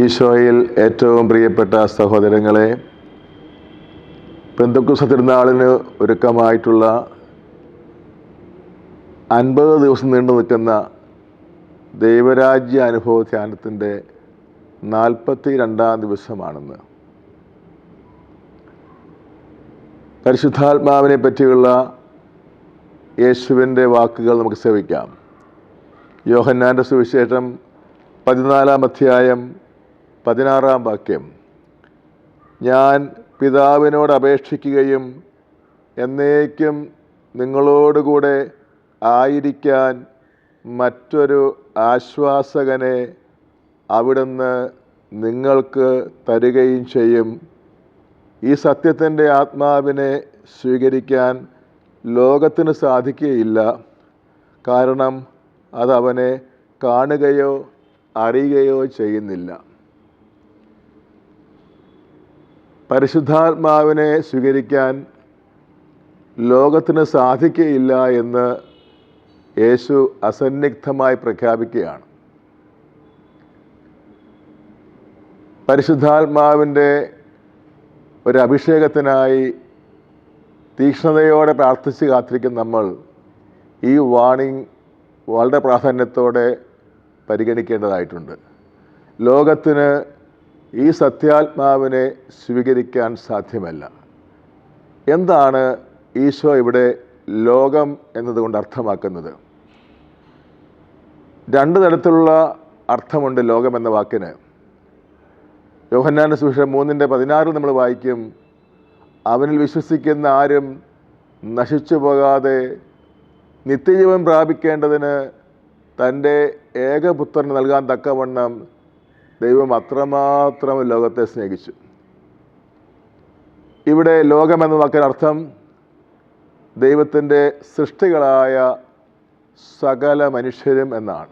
ഈശോയിൽ ഏറ്റവും പ്രിയപ്പെട്ട സഹോദരങ്ങളെ പെന്തക്കുസ തിരുനാളിന് ഒരുക്കമായിട്ടുള്ള അൻപത് ദിവസം നീണ്ടു നിൽക്കുന്ന ദൈവരാജ്യ അനുഭവ ധ്യാനത്തിന്റെ നാൽപ്പത്തി രണ്ടാം ദിവസമാണെന്ന്. പരിശുദ്ധാത്മാവിനെ പറ്റിയുള്ള യേശുവിന്റെ വാക്കുകൾ നമുക്ക് സേവിക്കാം. യോഹന്നാന്റെ സുവിശേഷം പതിനാലാം അധ്യായം പതിനാറാം വാക്യം. ഞാൻ പിതാവിനോട് അപേക്ഷിക്കുകയും എന്നേക്കും നിങ്ങളോടുകൂടെ ആയിരിക്കാൻ മറ്റൊരു ആശ്വാസകനെ അവിടുന്ന് നിങ്ങൾക്ക് തരികയും ചെയ്യും. ഈ സത്യത്തിന്റെ ആത്മാവിനെ സ്വീകരിക്കാൻ ലോകത്തിന് സാധിക്കുകയില്ല. കാരണം അതവനെ കാണുകയോ അറിയുകയോ ചെയ്യുന്നില്ല. പരിശുദ്ധാത്മാവിനെ സ്വീകരിക്കാൻ ലോകത്തിന് സാധിക്കുകയില്ല എന്ന് യേശു അസന്നിഗ്ധമായി പ്രഖ്യാപിക്കുകയാണ്. പരിശുദ്ധാത്മാവിന്റെ ഒരു അഭിഷേകത്തിനായി തീക്ഷ്ണതയോടെ പ്രാർത്ഥിച്ച് കാത്തിരിക്കുന്ന നമ്മൾ ഈ വാണിംഗ് വളരെ പ്രാധാന്യത്തോടെ പരിഗണിക്കേണ്ടതായിട്ടുണ്ട്. ലോകത്തിന് ഈ സത്യാത്മാവിനെ സ്വീകരിക്കാൻ സാധ്യമല്ല. എന്താണ് ഈശോ ഇവിടെ ലോകം എന്നതുകൊണ്ട് അർത്ഥമാക്കുന്നത്? രണ്ട് തരത്തിലുള്ള അർത്ഥമുണ്ട് ലോകം എന്ന വാക്കിന്. യോഹന്നാന സുവിശേഷം മൂന്നിന്റെ പതിനാറിൽ നമ്മൾ വായിക്കും അവനിൽ വിശ്വസിക്കുന്ന ആരും നശിച്ചു പോകാതെ നിത്യജീവൻ പ്രാപിക്കേണ്ടതിന് തന്റെ ഏകപുത്രന് നൽകാൻ തക്കവണ്ണം ദൈവം അത്രമാത്രം ലോകത്തെ സ്നേഹിച്ചു. ഇവിടെ ലോകമെന്ന വാക്കിനർത്ഥം ദൈവത്തിന്റെ സൃഷ്ടികളായ സകല മനുഷ്യരും എന്നാണ്.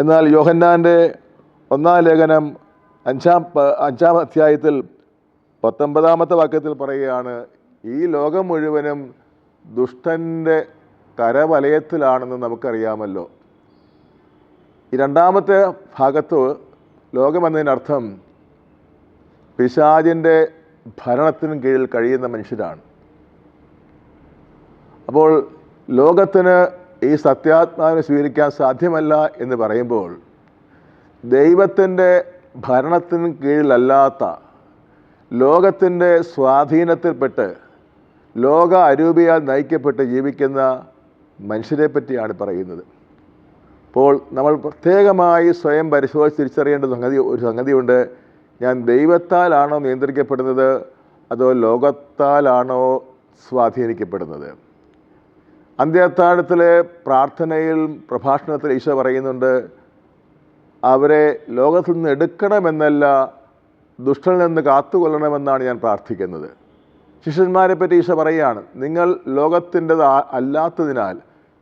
എന്നാൽ യോഹന്നാന്റെ ഒന്നാം ലേഖനം അഞ്ചാം അഞ്ചാം അധ്യായത്തിൽ പത്തൊമ്പതാമത്തെ വാക്യത്തിൽ പറയുകയാണ് ഈ ലോകം മുഴുവനും ദുഷ്ടന്റെ കരവലയത്തിലാണെന്ന് നമുക്കറിയാമല്ലോ. ഈ രണ്ടാമത്തെ ഭാഗത്ത് ലോകമെന്നതിനർത്ഥം പിശാജിന്റെ ഭരണത്തിന് കീഴിൽ കഴിയുന്ന മനുഷ്യരാണ്. അപ്പോൾ ലോകത്തിന് ഈ സത്യാത്മാവിനെ സ്വീകരിക്കാൻ സാധ്യമല്ല എന്ന് പറയുമ്പോൾ ദൈവത്തിന്റെ ഭരണത്തിന് കീഴിലല്ലാത്ത ലോകത്തിന്റെ സ്വാധീനത്തിൽപ്പെട്ട് ലോക അരൂപിയാൽ നയിക്കപ്പെട്ട് ജീവിക്കുന്ന മനുഷ്യരെ പറ്റിയാണ് പറയുന്നത്. അപ്പോൾ നമ്മൾ പ്രത്യേകമായി സ്വയം പരിശോധിച്ച് തിരിച്ചറിയേണ്ട സംഗതി ഒരു സംഗതിയുണ്ട്. ഞാൻ ദൈവത്താലാണോ നിയന്ത്രിക്കപ്പെടുന്നത്? അതോ ലോകത്താലാണോ സ്വാധീനിക്കപ്പെടുന്നത്? അന്ത്യത്താഴത്തിലെ പ്രാർത്ഥനയിൽ പ്രഭാഷണത്തിൽ ഈശോ പറയുന്നുണ്ട് അവരെ ലോകത്തിൽ നിന്ന് എടുക്കണമെന്നല്ല ദുഷ്ടനിൽ നിന്ന് കാത്തുകൊള്ളണമെന്നാണ് ഞാൻ പ്രാർത്ഥിക്കുന്നത്. ശിഷ്യന്മാരെ പറ്റി ഈശോ പറയുകയാണ് നിങ്ങൾ ലോകത്തിന്റെത് അല്ലാത്തതിനാൽ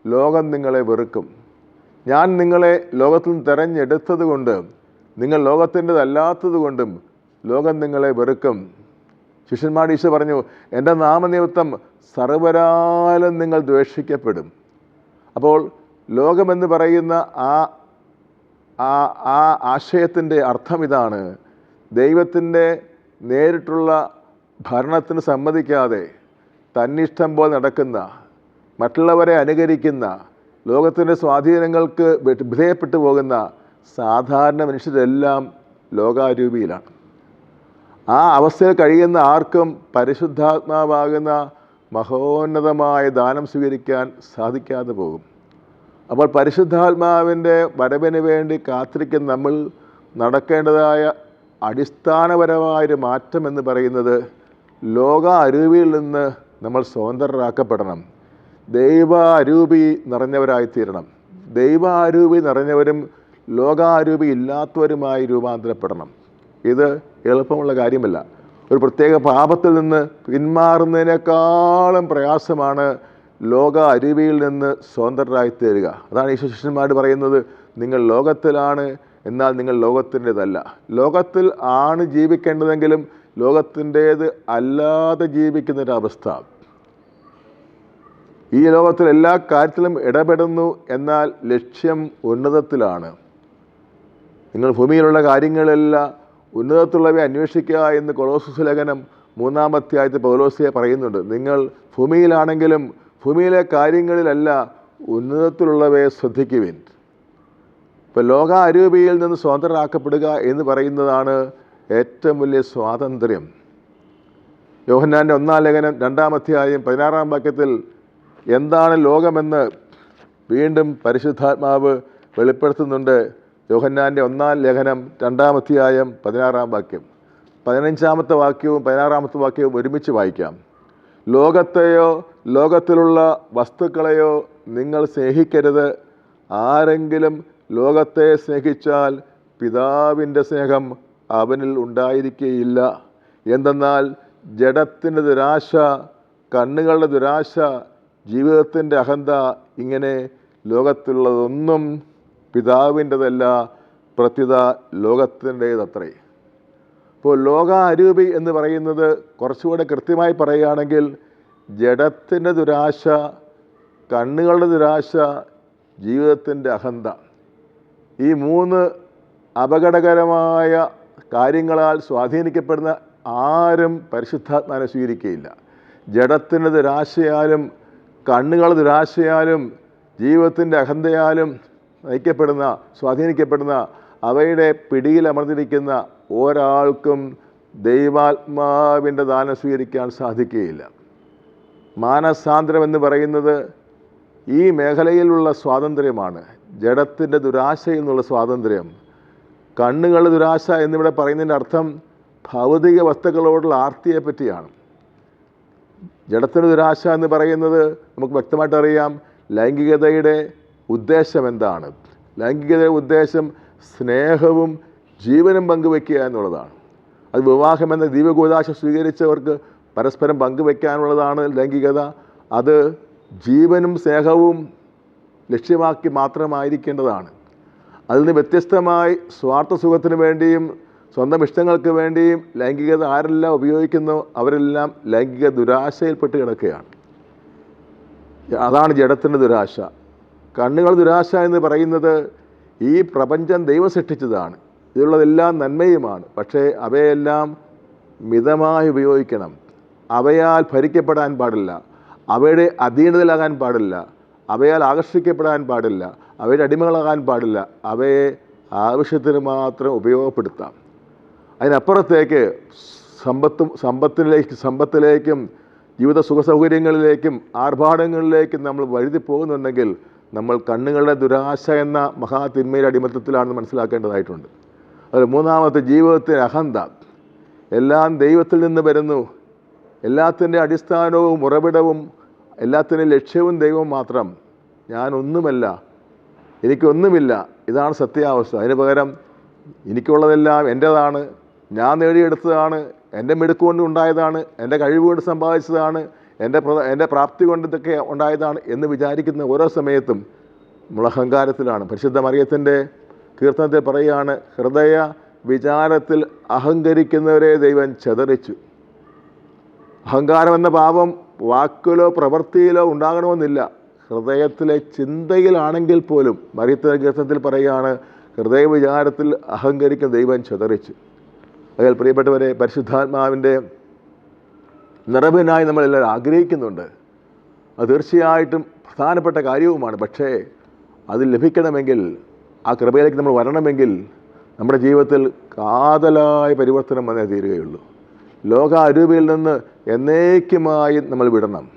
ലോകം നിങ്ങളെ വെറുക്കും. ഞാൻ നിങ്ങളെ ലോകത്തിൽ നിന്ന് തെരഞ്ഞെടുത്തത് കൊണ്ട് നിങ്ങൾ ലോകത്തിന്റെതല്ലാത്തത് കൊണ്ടും ലോകം നിങ്ങളെ വെറുക്കും. ശിഷ്യന്മാർ ഈശോ പറഞ്ഞു എന്റെ നാമനിമിത്തം സർവരാലും നിങ്ങൾ ദ്വേഷിക്കപ്പെടും. അപ്പോൾ ലോകമെന്ന് പറയുന്ന ആ ആ ആ ആശയത്തിന്റെ അർത്ഥം ഇതാണ്. ദൈവത്തിന്റെ നേരിട്ടുള്ള ഭരണത്തിന് സമ്മതിക്കാതെ തന്നിഷ്ടം പോലെ നടക്കുന്ന മറ്റുള്ളവരെ അനുകരിക്കുന്ന ലോകത്തിന്റെ സ്വാധീനങ്ങൾക്ക് വിധേയപ്പെട്ടു പോകുന്ന സാധാരണ മനുഷ്യരെല്ലാം ലോകാരൂപിയിലാണ്. ആ അവസ്ഥയിൽ കഴിയുന്ന ആർക്കും പരിശുദ്ധാത്മാവാകുന്ന മഹോന്നതമായ ദാനം സ്വീകരിക്കാൻ സാധിക്കാതെ പോകും. അപ്പോൾ പരിശുദ്ധാത്മാവിന്റെ വരവിന് വേണ്ടി കാത്തിരിക്കുന്ന നമ്മൾ നടക്കേണ്ടതായ അടിസ്ഥാനപരമായൊരു മാറ്റം എന്ന് പറയുന്നത് ലോക അരുവിയിൽ നിന്ന് നമ്മൾ സ്വതന്ത്രരാക്കപ്പെടണം. ദൈവ നിറഞ്ഞവരായി നിറഞ്ഞവരായിത്തീരണം. ദൈവാരൂപി നിറഞ്ഞവരും ലോകാരൂപി ഇല്ലാത്തവരുമായി രൂപാന്തരപ്പെടണം. ഇത് എളുപ്പമുള്ള കാര്യമല്ല. ഒരു പ്രത്യേക പാപത്തിൽ നിന്ന് പിന്മാറുന്നതിനേക്കാളും പ്രയാസമാണ് ലോക അരുവിയിൽ നിന്ന് സ്വതന്ത്രരായി തീരുക അതാണ് ഈശോ ശിഷ്യന്മാർ പറയുന്നത് നിങ്ങൾ ലോകത്തിലാണ് എന്നാൽ നിങ്ങൾ ലോകത്തിന്റെതല്ല. ലോകത്തിൽ ആണ് ജീവിക്കേണ്ടതെങ്കിലും ലോകത്തിന്റേത് അല്ലാതെ ജീവിക്കുന്നൊരവസ്ഥ. ഈ ലോകത്തിൽ എല്ലാ കാര്യത്തിലും ഇടപെടുന്നു എന്നാൽ ലക്ഷ്യം ഉന്നതത്തിലാണ്. നിങ്ങൾ ഭൂമിയിലുള്ള കാര്യങ്ങളെല്ലാം ഉന്നതത്തിലുള്ളവയെ അന്വേഷിക്കുക എന്ന് കൊളോസസ് ലേഖനം മൂന്നാമധ്യായത്തിൽ പൗലോസിയെ പറയുന്നുണ്ട്. നിങ്ങൾ ഭൂമിയിലാണെങ്കിലും ഭൂമിയിലെ കാര്യങ്ങളിലല്ല ഉന്നതത്തിലുള്ളവയെ ശ്രദ്ധിക്കുവിൻ. ഇപ്പോൾ ലോക അരൂപിയിൽ നിന്ന് സ്വതന്ത്രരാക്കപ്പെടുക എന്ന് പറയുന്നതാണ് ഏറ്റവും വലിയ സ്വാതന്ത്ര്യം. യോഹന്നാന്റെ ഒന്നാം ലേഖനം രണ്ടാം അധ്യായം പതിനാറാം വാക്യത്തിൽ എന്താണ് ലോകമെന്ന് വീണ്ടും പരിശുദ്ധാത്മാവ് വെളിപ്പെടുത്തുന്നുണ്ട്. യോഹന്നാന്റെ ഒന്നാം ലേഖനം രണ്ടാം അധ്യായം പതിനാറാം വാക്യം. പതിനഞ്ചാമത്തെ വാക്യവും പതിനാറാമത്തെ വാക്യവും ഒരുമിച്ച് വായിക്കാം. ലോകത്തെയോ ലോകത്തിലുള്ള വസ്തുക്കളെയോ നിങ്ങൾ സ്നേഹിക്കരുത്. ആരെങ്കിലും ലോകത്തെ സ്നേഹിച്ചാൽ പിതാവിന്റെ സ്നേഹം അവനിൽ ഉണ്ടായിരിക്കുകയില്ല എന്തെന്നാൽ ജഡത്തിന്റെ ദുരാശ കണ്ണുകളുടെ ദുരാശ ജീവിതത്തിന്റെ അഹന്ത ഇങ്ങനെ ലോകത്തുള്ളതൊന്നും പിതാവിന്റെതല്ല പ്രത്യുത ലോകത്തിന്റേതത്രേ. ഇപ്പോൾ ലോകാരൂപി എന്ന് പറയുന്നത് കുറച്ചുകൂടെ കൃത്യമായി പറയുകയാണെങ്കിൽ ജഡത്തിന്റെ ദുരാശ കണ്ണുകളുടെ ദുരാശ ജീവിതത്തിന്റെ അഹന്ത. ഈ മൂന്ന് അപകടകരമായ കാര്യങ്ങളാൽ സ്വാധീനിക്കപ്പെടുന്ന ആരും പരിശുദ്ധാത്മാനെ സ്വീകരിക്കുകയില്ല. ജഡത്തിന്റെ ദുരാശയാലും കണ്ണുകളുടെ നിരാശയാലും ജീവിതത്തിന്റെ അഹന്തയാലും നയിക്കപ്പെടുന്ന സ്വാധീനിക്കപ്പെടുന്ന അവയുടെ പിടിയിൽ അമർന്നിരിക്കുന്ന ഒരാൾക്കും ദൈവാത്മാവിന്റെ ദാനം സ്വീകരിക്കാൻ സാധിക്കുകയില്ല. മാനസാന്തരം എന്ന് പറയുന്നത് ഈ മേഖലയിലുള്ള സ്വാതന്ത്ര്യമാണ്. ജഡത്തിന്റെ ദുരാശയിൽ നിന്നുള്ള സ്വാതന്ത്ര്യം. കണ്ണുകൾ ദുരാശ എന്നിവിടെ പറയുന്നതിന്റെ അർത്ഥം ഭൗതിക വസ്തുക്കളോടുള്ള ആർത്തിയെ പറ്റിയാണ്. ജഡത്തിന്റെ ദുരാശ എന്ന് പറയുന്നത് നമുക്ക് വ്യക്തമായിട്ട് അറിയാം. ലൈംഗികതയുടെ ഉദ്ദേശം എന്താണ്? ലൈംഗികതയുടെ ഉദ്ദേശം സ്നേഹവും ജീവനും പങ്കുവെക്കുക എന്നുള്ളതാണ്. അത് വിവാഹം എന്ന ദീപകൂതാശ സ്വീകരിച്ചവർക്ക് പരസ്പരം പങ്കുവെക്കാനുള്ളതാണ് ലൈംഗികത. അത് ജീവനും സ്നേഹവും ലക്ഷ്യമാക്കി മാത്രമായിരിക്കേണ്ടതാണ്. അതിൽ നിന്ന് വ്യത്യസ്തമായി സ്വാർത്ഥ സുഖത്തിന് വേണ്ടിയും സ്വന്തം ഇഷ്ടങ്ങൾക്ക് വേണ്ടിയും ലൈംഗികത ആരെല്ലാം ഉപയോഗിക്കുന്നോ അവരെല്ലാം ലൈംഗിക ദുരാശയിൽപ്പെട്ട് കിടക്കുകയാണ്. അതാണ് ജഡത്തിന്റെ ദുരാശ. കണ്ണുകൾ ദുരാശ എന്ന് പറയുന്നത് ഈ പ്രപഞ്ചം ദൈവം സൃഷ്ടിച്ചതാണ്. ഇതിലുള്ളതെല്ലാം നന്മയുമാണ്. പക്ഷേ അവയെല്ലാം മിതമായി ഉപയോഗിക്കണം. അവയാൽ ഭരിക്കപ്പെടാൻ പാടില്ല. അവയുടെ അധീനതയിലാകാൻ പാടില്ല. അവയാൽ ആകർഷിക്കപ്പെടാൻ പാടില്ല. അവയുടെ അടിമകളാകാൻ പാടില്ല. അവയെ ആവശ്യത്തിന് മാത്രം ഉപയോഗപ്പെടുത്താം. അതിനപ്പുറത്തേക്ക് സമ്പത്തും സമ്പത്തിലേക്ക് സമ്പത്തിലേക്കും ജീവിത സുഖ സൗകര്യങ്ങളിലേക്കും ആർഭാടങ്ങളിലേക്കും നമ്മൾ വഴുതി പോകുന്നുണ്ടെങ്കിൽ നമ്മൾ കണ്ണുകളുടെ ദുരാശ എന്ന മഹാതിന്മയുടെ അടിമത്തത്തിലാണെന്ന് മനസ്സിലാക്കേണ്ടതായിട്ടുണ്ട്. അത് മൂന്നാമത്തെ ജീവിതത്തിന്റെ അഹന്ത. എല്ലാം ദൈവത്തിൽ നിന്ന് വരുന്നു. എല്ലാത്തിന്റെ അടിസ്ഥാനവും ഉറവിടവും എല്ലാത്തിന്റെ ലക്ഷ്യവും ദൈവവും മാത്രം. ഞാനൊന്നുമല്ല എനിക്കൊന്നുമില്ല. ഇതാണ് സത്യാവസ്ഥ. അതിന് പകരം എനിക്കുള്ളതെല്ലാം എന്റേതാണ്. ഞാൻ നേടിയെടുത്തതാണ് എന്റെ മിടുക്ക് കൊണ്ട് ഉണ്ടായതാണ് എന്റെ കഴിവ് കൊണ്ട് സമ്പാദിച്ചതാണ് എന്റെ എന്റെ പ്രാപ്തി കൊണ്ട് ഇതൊക്കെ ഉണ്ടായതാണ് എന്ന് വിചാരിക്കുന്ന ഓരോ സമയത്തും നമ്മൾ അഹങ്കാരത്തിലാണ്. പരിശുദ്ധ മറിയത്തിന്റെ കീർത്തനത്തിൽ പറയുകയാണ് ഹൃദയ വിചാരത്തിൽ അഹങ്കരിക്കുന്നവരെ ദൈവം ചെതറിച്ചു. അഹങ്കാരം എന്ന പാപം വാക്കിലോ പ്രവൃത്തിയിലോ ഉണ്ടാകണമെന്നില്ല. ഹൃദയത്തിലെ ചിന്തയിലാണെങ്കിൽ പോലും മറിയത്തിന്റെ കീർത്തനത്തിൽ പറയുകയാണ് ഹൃദയ വിചാരത്തിൽ അഹങ്കരിക്കുന്ന ദൈവം ചെതറിച്ചു. അതിൽ പ്രിയപ്പെട്ടവരെ പരിശുദ്ധാത്മാവിന്റെ നിറവിനായി നമ്മളെല്ലാവരും ആഗ്രഹിക്കുന്നുണ്ട്. അത് തീർച്ചയായിട്ടും പ്രധാനപ്പെട്ട കാര്യവുമാണ്. പക്ഷേ അത് ലഭിക്കണമെങ്കിൽ ആ കൃപയിലേക്ക് നമ്മൾ വരണമെങ്കിൽ നമ്മുടെ ജീവിതത്തിൽ കാതലായ പരിവർത്തനം വന്നേ തീരുകയുള്ളൂ. ലോക അരൂപയിൽ നിന്ന് എന്നേക്കുമായി നമ്മൾ വിടണം.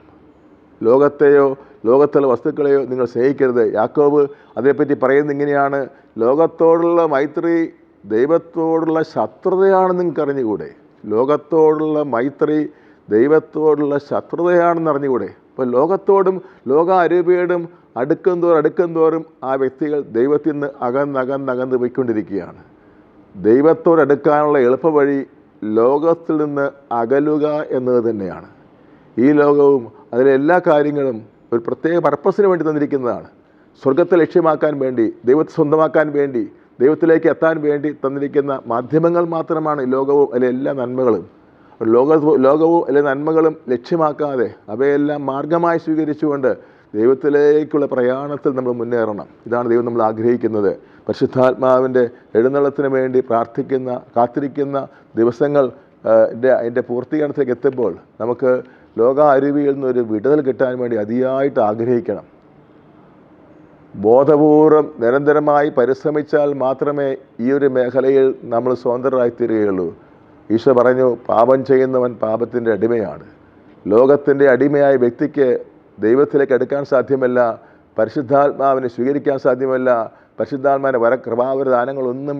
ലോകത്തെയോ ലോകത്തുള്ള വസ്തുക്കളെയോ നിങ്ങൾ സ്നേഹിക്കരുത്. യാക്കോബ് അതേപ്പറ്റി പറയുന്നത് ഇങ്ങനെയാണ്. ലോകത്തോടുള്ള മൈത്രി ദൈവത്തോടുള്ള ശത്രുതയാണ് നിങ്ങൾക്ക് അറിഞ്ഞുകൂടെ? ലോകത്തോടുള്ള മൈത്രി ദൈവത്തോടുള്ള ശത്രുതയാണെന്ന് അറിഞ്ഞുകൂടെ? അപ്പോൾ ലോകത്തോടും ലോക അരൂപയോടും അടുക്കും തോറും അടുക്കും തോറും ആ വ്യക്തികൾ ദൈവത്തിൽ നിന്ന് അകന്നകന്നകന്ന് പോയിക്കൊണ്ടിരിക്കുകയാണ്. ദൈവത്തോടടുക്കാനുള്ള എളുപ്പവഴി ലോകത്തിൽ നിന്ന് അകലുക എന്നത് തന്നെയാണ്. ഈ ലോകവും അതിലെ എല്ലാ കാര്യങ്ങളും ഒരു പ്രത്യേക പർപ്പസിന് വേണ്ടി തന്നിരിക്കുന്നതാണ്. സ്വർഗത്തെ ലക്ഷ്യമാക്കാൻ വേണ്ടി ദൈവത്തെ സ്വന്തമാക്കാൻ വേണ്ടി ദൈവത്തിലേക്ക് എത്താൻ വേണ്ടി തന്നിരിക്കുന്ന മാധ്യമങ്ങൾ മാത്രമാണ് ലോകവും അല്ലെ എല്ലാ നന്മകളും. ലോക ലോകവും അല്ലെ നന്മകളും ലക്ഷ്യമാക്കാതെ അവയെല്ലാം മാർഗമായി സ്വീകരിച്ചുകൊണ്ട് ദൈവത്തിലേക്കുള്ള പ്രയാണത്തിൽ നമ്മൾ മുന്നേറണം. ഇതാണ് ദൈവം നമ്മൾ ആഗ്രഹിക്കുന്നത്. പരിശുദ്ധാത്മാവിന്റെ എഴുന്നള്ളത്തിന് വേണ്ടി പ്രാർത്ഥിക്കുന്ന കാത്തിരിക്കുന്ന ദിവസങ്ങൾ എന്റെ ന്റെ അതിന്റെ പൂർത്തീകരണത്തിലേക്ക് എത്തുമ്പോൾ നമുക്ക് ലോക അരുവിയിൽ നിന്നൊരു വിടുതൽ കിട്ടാൻ വേണ്ടി അതിയായിട്ട് ആഗ്രഹിക്കണം. ബോധപൂർവം നിരന്തരമായി പരിശ്രമിച്ചാൽ മാത്രമേ ഈ ഒരു മേഖലയിൽ നമ്മൾ സ്വതന്ത്രരായിത്തീരുകയുള്ളൂ ഈശോ പറഞ്ഞു പാപം ചെയ്യുന്നവൻ പാപത്തിന്റെ അടിമയാണ്. ലോകത്തിന്റെ അടിമയായ വ്യക്തിക്ക് ദൈവത്തിലേക്ക് എടുക്കാൻ സാധ്യമല്ല പരിശുദ്ധാത്മാവിനെ സ്വീകരിക്കാൻ സാധ്യമല്ല പരിശുദ്ധാത്മാവിന്റെ വര കൃപാവര ദാനങ്ങളൊന്നും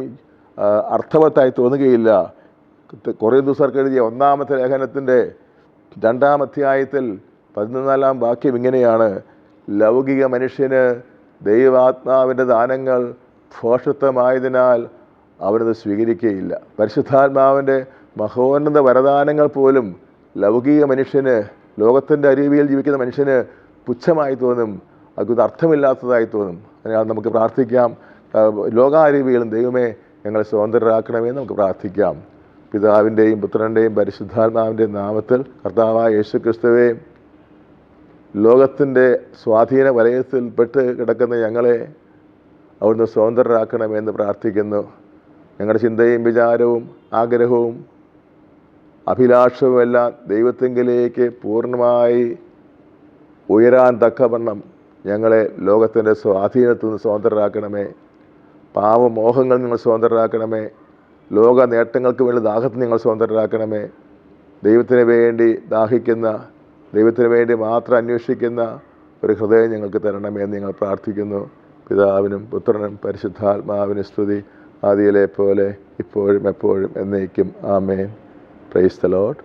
ആ, അർത്ഥവത്തായി തോന്നുകയില്ല. കുറേ ദിവസർക്ക് എഴുതിയ ഒന്നാമത്തെ ലേഖനത്തിന്റെ രണ്ടാം അധ്യായത്തിൽ പതിനാലാം വാക്യം ഇങ്ങനെയാണ് ലൗകിക മനുഷ്യന് ദൈവാത്മാവിന്റെ ദാനങ്ങൾ ഭോഷത്വമായതിനാൽ അവരത് സ്വീകരിക്കുകയില്ല. പരിശുദ്ധാത്മാവിന്റെ മഹോന്നത വരദാനങ്ങൾ പോലും ലൗകിക മനുഷ്യന് ലോകത്തിന്റെ അരുവിയിൽ ജീവിക്കുന്ന മനുഷ്യന് പുച്ഛമായി തോന്നും അതൊന്നും അർത്ഥമില്ലാത്തതായി തോന്നും. അതിനാൽ നമുക്ക് പ്രാർത്ഥിക്കാം. ലോകാരുവിയിലും ദൈവമേ ഞങ്ങളെ സ്വതന്ത്രരാക്കണമേ നമുക്ക് പ്രാർത്ഥിക്കാം. പിതാവിന്റെയും പുത്രന്റെയും പരിശുദ്ധാത്മാവിന്റെയും നാമത്തിൽ കർത്താവായ യേശു ക്രിസ്തുവേ ലോകത്തിന്റെ സ്വാധീന വലയത്തിൽപ്പെട്ട് കിടക്കുന്ന ഞങ്ങളെ അവിടുന്ന് സ്വതന്ത്രരാക്കണമെന്ന് പ്രാർത്ഥിക്കുന്നു. ഞങ്ങളുടെ ചിന്തയും വിചാരവും ആഗ്രഹവും അഭിലാഷവും എല്ലാം ദൈവത്തെങ്കിലേക്ക് പൂർണമായി ഉയരാൻ തക്കവണ്ണം ഞങ്ങളെ ലോകത്തിന്റെ സ്വാധീനത്തിൽ നിന്ന് സ്വതന്ത്രരാക്കണമേ. പാവമോഹങ്ങൾ നിങ്ങൾ സ്വതന്ത്രരാക്കണമേ. ലോക നേട്ടങ്ങൾക്ക് വേണ്ടി ദാഹത്തിൽ നിങ്ങൾ സ്വതന്ത്രരാക്കണമേ. ദൈവത്തിന് വേണ്ടി ദാഹിക്കുന്ന ദൈവത്തിന് വേണ്ടി മാത്രം അന്വേഷിക്കുന്ന ഒരു ഹൃദയം ഞങ്ങൾക്ക് തരണമേ എന്ന് ഞങ്ങൾ പ്രാർത്ഥിക്കുന്നു. പിതാവിനും പുത്രനും പരിശുദ്ധാത്മാവിനും സ്തുതി ആദിയിലെ പോലെ ഇപ്പോഴും എപ്പോഴും എന്നേക്കും. ആമേൻ. Praise the load